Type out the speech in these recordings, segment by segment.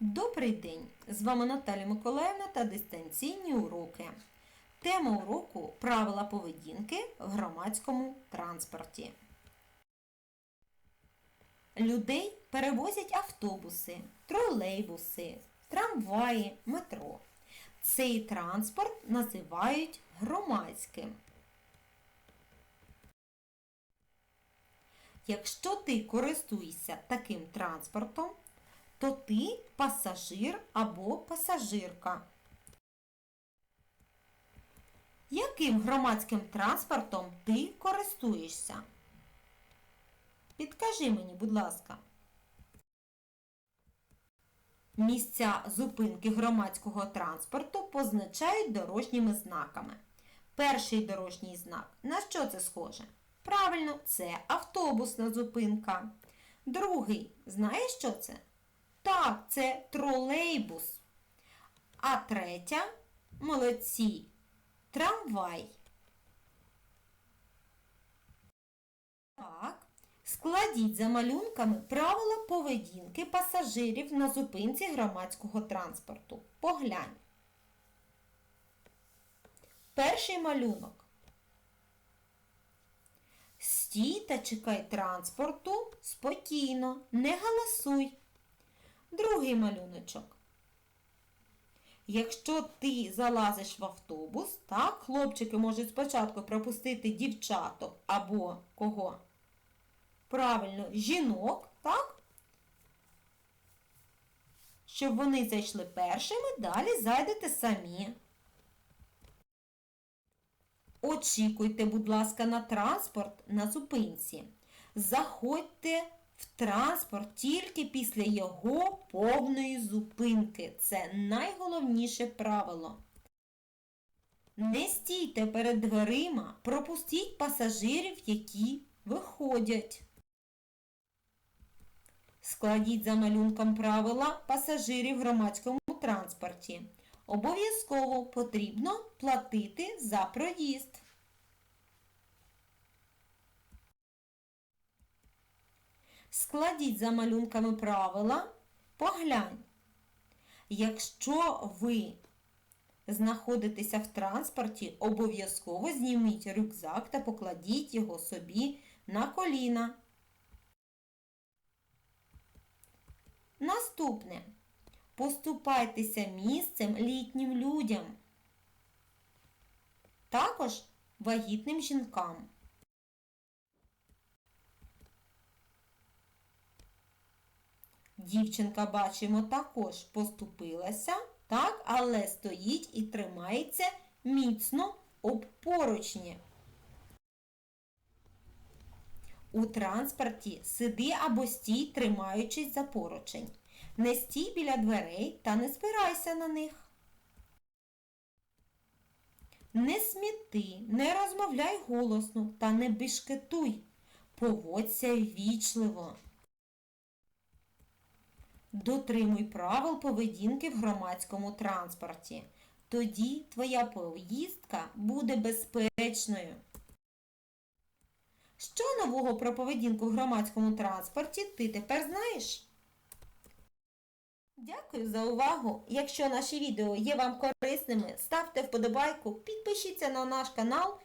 Добрий день! З вами Наталя Миколаївна та дистанційні уроки. Тема уроку правила поведінки в громадському транспорті. Людей перевозять автобуси, тролейбуси, трамваї, метро. Цей транспорт називають громадським. Якщо ти користуєшся таким транспортом, то ти пасажир або пасажирка. Яким громадським транспортом ти користуєшся? Підкажи мені, будь ласка. Місця зупинки громадського транспорту позначають дорожніми знаками. Перший дорожній знак. На що це схоже? Правильно, це автобусна зупинка. Другий, знаєш, що це? Так, це тролейбус. А третя молодці. Трамвай. Так. Складіть за малюнками правила поведінки пасажирів на зупинці громадського транспорту. Поглянь. Перший малюнок. Стій та чекай транспорту спокійно, не галасуй. Другий малюночок. Якщо ти залазиш в автобус, так, хлопчики можуть спочатку пропустити дівчаток або кого? Правильно, жінок, так? Щоб вони зайшли першими, далі зайдете самі. Очікуйте, будь ласка, на транспорт на зупинці. Заходьте транспорт тільки після його повної зупинки. Це найголовніше правило. Не стійте перед дверима, пропустіть пасажирів, які виходять. Складіть за малюнком правила пасажирів в громадському транспорті. Обов'язково потрібно платити за проїзд. Складіть за малюнками правила, поглянь. Якщо ви знаходитеся в транспорті, обов'язково зніміть рюкзак та покладіть його собі на коліна. Наступне. Поступайтеся місцем літнім людям. Також вагітним жінкам. Дівчинка, бачимо, також поступилася, так, але стоїть і тримається міцно об поручні. У транспорті сиди або стій, тримаючись за поручень. Не стій біля дверей та не спирайся на них. Не сміти, не розмовляй голосно та не бишкетуй. Поводься ввічливо. Дотримуй правил поведінки в громадському транспорті. Тоді твоя поїздка буде безпечною. Що нового про поведінку в громадському транспорті ти тепер знаєш? Дякую за увагу! Якщо наші відео є вам корисними, ставте вподобайку, підпишіться на наш канал.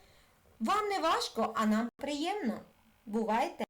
Вам не важко, а нам приємно. Бувайте!